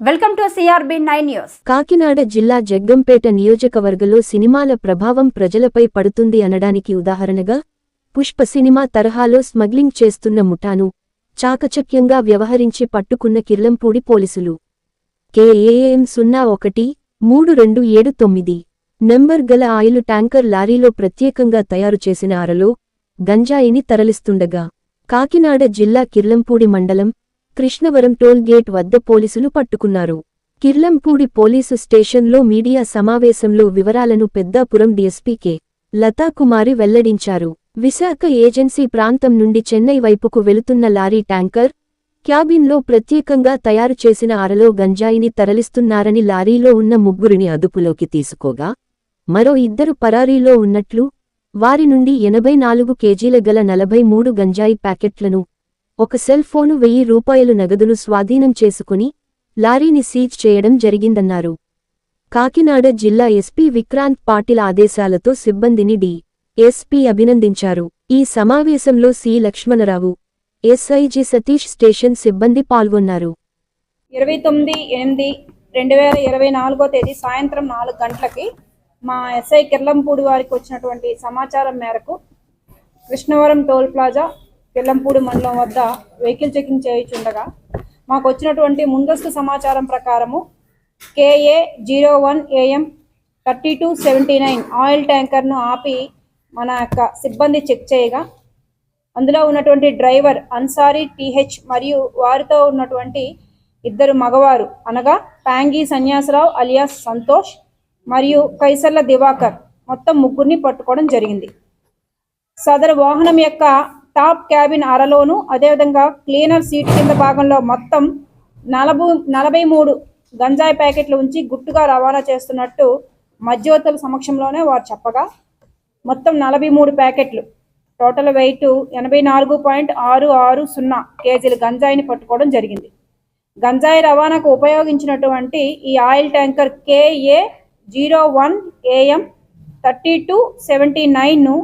Welcome to CRB nine news. Kakinada జిల్లా జగ్గంపేట నియోజకవర్గంలో సినిమాల ప్రభావం ప్రజలపై పడుతుంది అనడానికి ఉదాహరణగా పుష్ప సినిమా తరహాలో స్మగ్లింగ్ చేస్తున్న ముఠాను చాకచక్యంగా వ్యవహరించి పట్టుకున్న కిర్లంపూడి పోలీసులు. కేఏఎం సున్నా ఒకటి మూడు రెండు ఏడు తొమ్మిది. నెంబర్ గల ఆయిల్ ట్యాంకర్ లారీలో ప్రత్యేకంగా తయారు చేసిన అరలో గంజాయిని తరలిస్తుండగా కాకినాడ జిల్లా కిర్లంపూడి మండలం కృష్ణవరం టోల్ గేట్ వద్ద పోలీసులు పట్టుకున్నారు. కిర్లంపూడి పోలీసు స్టేషన్లో మీడియా సమావేశంలో వివరాలను పెద్దాపురం డీఎస్పీ కె. లతాకుమారి వెల్లడించారు. విశాఖ ఏజెన్సీ ప్రాంతం నుండి చెన్నై వైపుకు వెళుతున్న లారీ ట్యాంకర్ క్యాబిన్లో ప్రత్యేకంగా తయారు చేసిన అరలో గంజాయిని తరలిస్తున్నారని లారీలో ఉన్న ముగ్గురిని అదుపులోకి తీసుకోగా మరో ఇద్దరు పరారీలో ఉన్నట్లు వారి నుండి ఎనభై నాలుగు కేజీల గల నలభై మూడు గంజాయి ప్యాకెట్లను ఒక సెల్ ఫోను వెయ్యి రూపాయలు నగదును స్వాధీనం చేసుకుని లారీని సీజ్ చేయడం జరిగిందన్నారు. కాకినాడ జిల్లా ఎస్పీ విక్రాంత్ పాటిల్ ఆదేశాలతో సిబ్బందిని డి ఎస్పీ అభినందించారు. ఈ సమావేశంలో C Lakshmanarao SIG Satish station సిబ్బంది పాల్గొన్నారు. ఇరవై తొమ్మిది ఎనిమిది రెండు వేల ఇరవై నాలుగో తేదీ సాయంత్రం నాలుగు గంటలకి మా ఎస్ఐ కిర్లంపూడి వారికి వచ్చినటువంటి సమాచారం మేరకు కృష్ణవరం టోల్ ప్లాజా కిర్లంపూడి మండలం వద్ద వెహికల్ చెకింగ్ చేయించుండగా మాకు వచ్చినటువంటి ముందస్తు సమాచారం ప్రకారము KA zero one AM thirty two seventy nine oil ట్యాంకర్ను ఆపి మన యొక్క సిబ్బంది చెక్ చేయగా అందులో ఉన్నటువంటి డ్రైవర్ అన్సారీ టీహెచ్ మరియు వారితో ఉన్నటువంటి ఇద్దరు మగవారు అనగా ప్యాంగీ సన్యాసరావు అలియాస్ సంతోష్ మరియు కైసర్ల దివాకర్ మొత్తం ముగ్గురిని పట్టుకోవడం జరిగింది. సదరు వాహనం యొక్క టాప్ క్యాబిన్ అరలోను అదేవిధంగా క్లీనర్ సీట్ కింద భాగంలో మొత్తం నలభై నలభై మూడు గంజాయి ప్యాకెట్లు ఉంచి గుట్టుగా రవాణా చేస్తున్నట్టు మధ్యవర్తుల సమక్షంలోనే వారు చెప్పగా మొత్తం నలభై మూడు ప్యాకెట్లు టోటల్ వెయిట్ ఎనభై నాలుగు పాయింట్ ఆరు ఆరు సున్నా కేజీల గంజాయిని పట్టుకోవడం జరిగింది. గంజాయి రవాణాకు ఉపయోగించినటువంటి ఈ oil tanker KA zero one AM thirty two seventy నైన్ను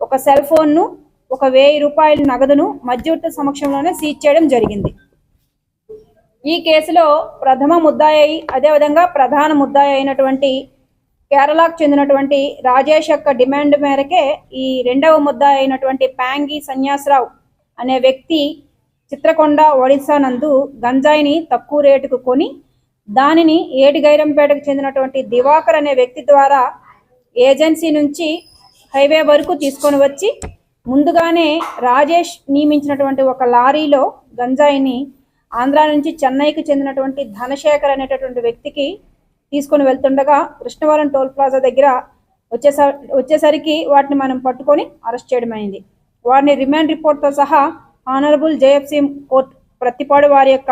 ఒక సెల్ ఫోన్ను ఒక వెయ్యి రూపాయల నగదును మధ్యవర్తి సమక్షంలోనే సీజ్ చేయడం జరిగింది. ఈ కేసులో ప్రథమ ముద్దాయి అదేవిధంగా ప్రధాన ముద్దాయి అయినటువంటి కేరళకు చెందినటువంటి రాజేష్ యొక్క డిమాండ్ మేరకే ఈ రెండవ ముద్దాయి అయినటువంటి ప్యాంగి సన్యాసరావు అనే వ్యక్తి చిత్రకొండ ఒడిశా నందు గంజాయిని తక్కువ రేటుకు కొని దానిని ఏటిగైరంపేటకు చెందినటువంటి దివాకర్ అనే వ్యక్తి ద్వారా ఏజెన్సీ నుంచి హైవే వరకు తీసుకొని వచ్చి ముందుగానే రాజేష్ నియమించినటువంటి ఒక లారీలో గంజాయిని ఆంధ్ర నుంచి చెన్నైకి చెందినటువంటి ధనశేఖర్ అనేటటువంటి వ్యక్తికి తీసుకొని వెళ్తుండగా కృష్ణవరం టోల్ ప్లాజా దగ్గర వచ్చేస వచ్చేసరికి వాటిని మనం పట్టుకొని అరెస్ట్ చేయడం అయింది. వారిని రిమాండ్ రిపోర్ట్తో సహా ఆనరబుల్ జేఎఫ్సి కోర్టు ప్రతిపాడు వారి యొక్క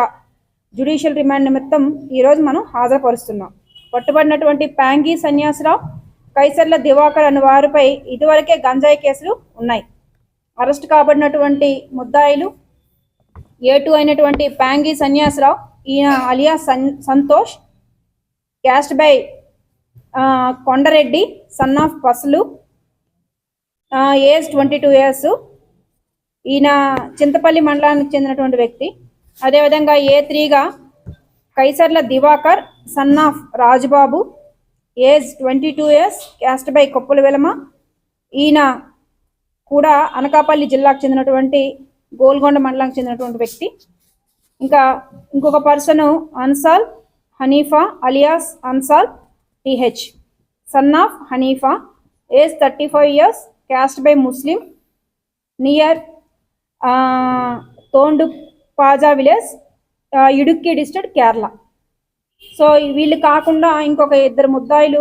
జ్యుడిషియల్ రిమాండ్ నిమిత్తం ఈరోజు మనం హాజరుపరుస్తున్నాం. పట్టుబడినటువంటి ప్యాంగీ సన్యాసరావు కైసర్ల దివాకర్ అనే వారిపై ఇదివరకే గంజాయి కేసులు ఉన్నాయి. అరెస్ట్ కాబడినటువంటి ముద్దాయిలు ఏ టూ అయినటువంటి ప్యాంగి సన్యాసరావు ఈయన alias Santosh caste by Kondareddy son of Pasulu age twenty two years ఈయన చింతపల్లి మండలానికి చెందినటువంటి వ్యక్తి. అదేవిధంగా A త్రీగా Kaisarla Divakar son of Rajubabu age twenty two years caste by Koppula Velama ఈయన కూడా అనకాపల్లి జిల్లాకు చెందినటువంటి గోల్గొండ మండలానికి చెందినటువంటి వ్యక్తి. ఇంకా ఇంకొక person Ansal Hanifa alias Ansal TH. Son of Hanifa age thirty five years caste by Muslim near Thodupuzha village Idukki district Kerala. So వీళ్ళు కాకుండా ఇంకొక ఇద్దరు ముద్దాయిలు